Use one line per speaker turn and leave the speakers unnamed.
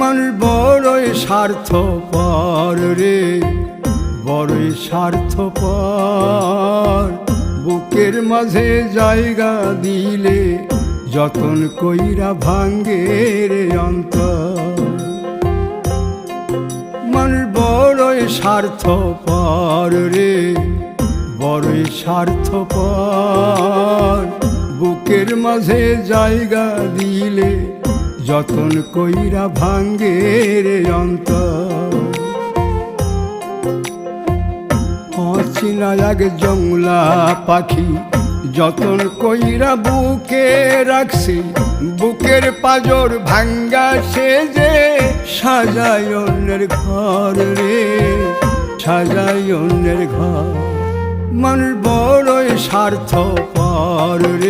মানুষ বড়ই স্বার্থ পর রে, বড়ই স্বার্থ পর বুকের মাঝে জায়গা দিলে যতন কইরা ভাঙ্গে রে অন্তর। মানুষ বড়ই স্বার্থ পর রে, বড়ই স্বার্থ পর বুকের মাঝে জায়গা দিলে যতন কইরা ভাঙ্গে রে অন্তর। অচিনা এক জংলা পাখি, যতন কইরা বুকে রাখছি, বুকের পাজর ভাঙ্গা সে যে সাজায় অন্যের ঘর রে সাজায় অন্যের ঘর। মানুষ বড়ই স্বার্থ পর রে।